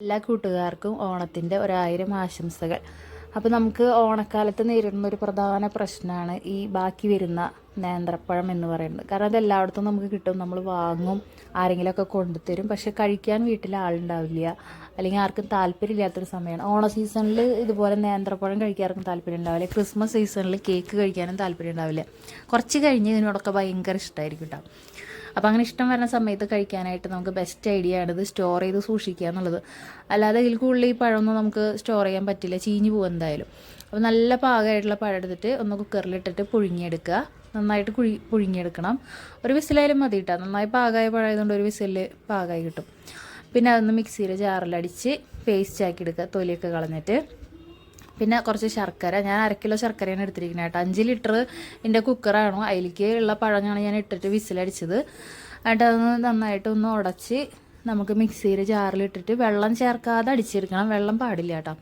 എല്ലാ കൂട്ടുകാർക്കും ഓണത്തിന്റെ ഒരായിരം ആശംസകൾ. അപ്പോൾ നമുക്ക് ഓണക്കാലത്ത് നേരിടുന്ന ഒരു പ്രധാന പ്രശ്നമാണ് ഈ ബാക്കി വരുന്ന നേന്ത്രപ്പഴം എന്ന് പറയുന്നത്. കാരണം അത് എല്ലായിടത്തും നമുക്ക് കിട്ടും. നമ്മൾ വാങ്ങും ആരെങ്കിലുമൊക്കെ കൊണ്ടുതരും. പക്ഷെ കഴിക്കാൻ വീട്ടിൽ ആളുണ്ടാവില്ല. അല്ലെങ്കിൽ ആർക്കും താല്പര്യമില്ലാത്തൊരു സമയമാണ്. ഓണ സീസണിൽ ഇതുപോലെ നേന്ത്രപ്പഴം കഴിക്കാർക്കും താല്പര്യം ഉണ്ടാവില്ല ക്രിസ്മസ് സീസണിൽ കേക്ക് കഴിക്കാനും താല്പര്യം ഉണ്ടാവില്ല കുറച്ച് കഴിഞ്ഞ് ഇതിനോടൊക്കെ ഭയങ്കര ഇഷ്ടമായിരിക്കും കേട്ടോ അപ്പോൾ അങ്ങനെ ഇഷ്ടം വരുന്ന സമയത്ത് കഴിക്കാനായിട്ട് നമുക്ക് ബെസ്റ്റ് ഐഡിയ ആണ് ഇത് സ്റ്റോർ ചെയ്ത് സൂക്ഷിക്കുക എന്നുള്ളത്. അല്ലാതെ ഇതിൽ കൂടുതൽ ഈ പഴമൊന്നും നമുക്ക് സ്റ്റോർ ചെയ്യാൻ പറ്റില്ല. ചീഞ്ഞു പോകും എന്തായാലും. അപ്പോൾ നല്ല പാകമായിട്ടുള്ള പഴം എടുത്തിട്ട് ഒന്ന് കുക്കറിലിട്ടിട്ട് പുഴുങ്ങിയെടുക്കുക. നന്നായിട്ട് കുഴി പുഴുങ്ങിയെടുക്കണം. ഒരു വിസിലായാലും മതി കിട്ടാം നന്നായി പാകമായ പഴമായതുകൊണ്ട് ഒരു വിസിൽ പാകമായി കിട്ടും. പിന്നെ അതൊന്ന് മിക്സിയിൽ ജാറിലടിച്ച് പേസ്റ്റ് ആക്കി എടുക്കുക. തൊലിയൊക്കെ കളഞ്ഞിട്ട്. പിന്നെ കുറച്ച് ശർക്കര. ഞാൻ അര കിലോ ശർക്കരയാണ് എടുത്തിരിക്കുന്നത് കേട്ടോ. അഞ്ച് ലിറ്റർ എന്റെ കുക്കറാണ്. അതിലേക്ക് ഉള്ള പഴങ്ങളാണ് ഞാൻ ഇട്ടിട്ട് വിസിലടിച്ചത്. എന്നിട്ട് അതൊന്ന് നന്നായിട്ട് ഒന്ന് ഉടച്ച് നമുക്ക് മിക്സിയിൽ ജാറിലിട്ടിട്ട് വെള്ളം ചേർക്കാതെ അടിച്ചെടുക്കണം. വെള്ളം പാടില്ല കേട്ടോ.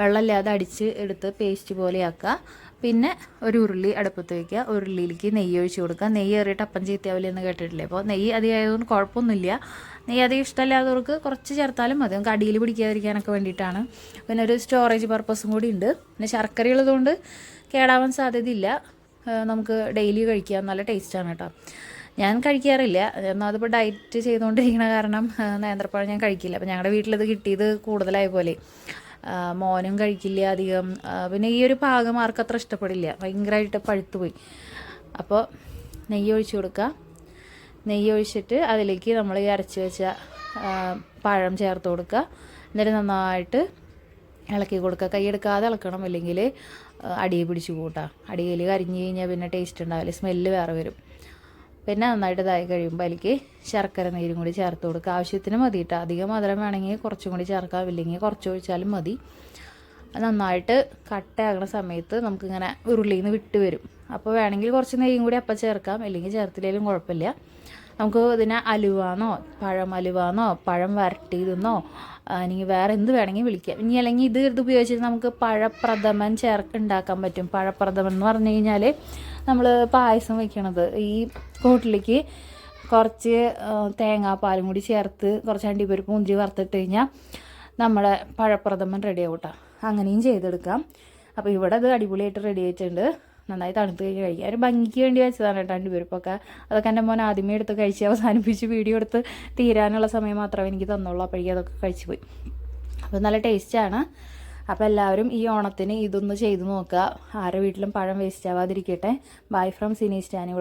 വെള്ളമില്ലാതെ അടിച്ച് എടുത്ത് പേസ്റ്റ് പോലെയാക്കുക. പിന്നെ ഒരു ഉരുളി അടുപ്പത്ത് വയ്ക്കുക ഉരുളിയിലേക്ക് നെയ്യ് ഒഴിച്ച് കൊടുക്കുക. നെയ്യ് ഏറിയിട്ട് അപ്പം ചീത്തയാവില്ല എന്ന് കേട്ടിട്ടില്ലേ? അപ്പോൾ നെയ്യ് അധികമായതുകൊണ്ട് കുഴപ്പമൊന്നുമില്ല. നെയ്യ് അധികം ഇഷ്ടമില്ലാത്തവർക്ക് കുറച്ച് ചേർത്താലും മതി. നമുക്ക് അടിയിൽ പിടിക്കാതിരിക്കാനൊക്കെ വേണ്ടിയിട്ടാണ്. പിന്നെ ഒരു സ്റ്റോറേജ് പർപ്പസും കൂടി ഉണ്ട്. പിന്നെ ശർക്കര ഉള്ളതുകൊണ്ട് കേടാവാൻ സാധ്യതയില്ല. നമുക്ക് ഡെയിലി കഴിക്കാൻ നല്ല ടേസ്റ്റാണ് കേട്ടോ. ഞാൻ കഴിക്കാറില്ല. എന്നാൽ അതിപ്പോൾ ഡയറ്റ് ചെയ്തുകൊണ്ടിരിക്കുന്ന കാരണം നേന്ത്രപ്പഴം ഞാൻ കഴിക്കില്ല. അപ്പോൾ ഞങ്ങളുടെ വീട്ടിലത് കിട്ടിയത് കൂടുതലായ പോലെ. മോനും കഴിക്കില്ല അധികം. പിന്നെ ഈ ഒരു പാകം ആർക്കും അത്ര ഇഷ്ടപ്പെടില്ല. ഭയങ്കരമായിട്ട് പഴുത്തു പോയി അപ്പോൾ നെയ്യ് ഒഴിച്ചു കൊടുക്കുക നെയ്യ് ഒഴിച്ചിട്ട് അതിലേക്ക് നമ്മൾ ഈ അരച്ച് വെച്ച പഴം ചേർത്ത് കൊടുക്കുക എന്നിട്ട് നന്നായിട്ട് ഇളക്കി കൊടുക്കുക കൈയെടുക്കാതെ ഇളക്കണം. അല്ലെങ്കിൽ അടിയെ പിടിച്ച് കൂട്ടാം അടിയിൽ കരിഞ്ഞ് കഴിഞ്ഞാൽ പിന്നെ ടേസ്റ്റ് ഉണ്ടാവില്ല. സ്മെല്ല് വേറെ വരും. പിന്നെ നന്നായിട്ട് ഇതായി കഴിയുമ്പോൾ അതിലേക്ക് ശർക്കര നീരും കൂടി ചേർത്ത് കൊടുക്കുക. ആവശ്യത്തിന് മതി കേട്ടോ അധികം മധുരം വേണമെങ്കിൽ കുറച്ചും കൂടി ചേർക്കാം. ഇല്ലെങ്കിൽ കുറച്ച് ഒഴിച്ചാലും മതി. നന്നായിട്ട് കട്ടയാകുന്ന സമയത്ത് നമുക്കിങ്ങനെ ഉരുളിയിൽ നിന്ന് വിട്ട് വരും. അപ്പോൾ വേണമെങ്കിൽ കുറച്ച് നെയ്യും കൂടി അപ്പം ചേർക്കാം. അല്ലെങ്കിൽ ചേർത്തില്ലെങ്കിലും കുഴപ്പമില്ല. നമുക്ക് ഇതിനെ അലുവാന്നോ പഴം അലുവാന്നോ പഴം വരട്ടിയതെന്നോ അല്ലെങ്കിൽ വേറെ എന്ത് വേണമെങ്കിൽ വിളിക്കാം. ഇനി അല്ലെങ്കിൽ ഇത് ഇത് ഉപയോഗിച്ചിട്ട് നമുക്ക് പഴപ്രഥമൻ ചേർക്ക് ഉണ്ടാക്കാൻ പറ്റും. പഴപ്രഥമൻ എന്ന് പറഞ്ഞു കഴിഞ്ഞാൽ നമ്മൾ പായസം വെക്കണത്. ഈ കൂട്ടിലേക്ക് കുറച്ച് തേങ്ങാപ്പാലും കൂടി ചേർത്ത് കുറച്ച് അണ്ടിപ്പരിപ്പ് മുന്തിരി വറുത്തിട്ട് കഴിഞ്ഞാൽ നമ്മളെ പഴപ്രഥമൻ റെഡി ആവട്ടെ. അങ്ങനെയും ചെയ്തെടുക്കാം. അപ്പോൾ ഇവിടെ അത് അടിപൊളിയായിട്ട് റെഡി ആയിട്ടുണ്ട്. നന്നായി തണുത്ത് കഴിഞ്ഞ് കഴിക്കുക ഒരു ഭംഗിക്ക് വേണ്ടി വെച്ചതാണ് കേട്ടോ അണ്ടിപ്പരിപ്പൊക്കെ അതൊക്കെ എന്റെ മോൻ ആദ്യമേ എടുത്ത് കഴിച്ച് അവസാനിപ്പിച്ച് വീഡിയോ എടുത്ത് തീരാനുള്ള സമയം മാത്രമേ എനിക്ക് തന്നുള്ളൂ. അപ്പോഴേക്കും അതൊക്കെ കഴിച്ചു പോയി. അപ്പോൾ നല്ല ടേസ്റ്റാണ് അപ്പോൾ എല്ലാവരും ഈ ഓണത്തിന് ഇതൊന്ന് ചെയ്ത് നോക്കുക. ആരുടെ വീട്ടിലും പഴം waste ആവാതിരിക്കട്ടെ. Bye from Cini Stany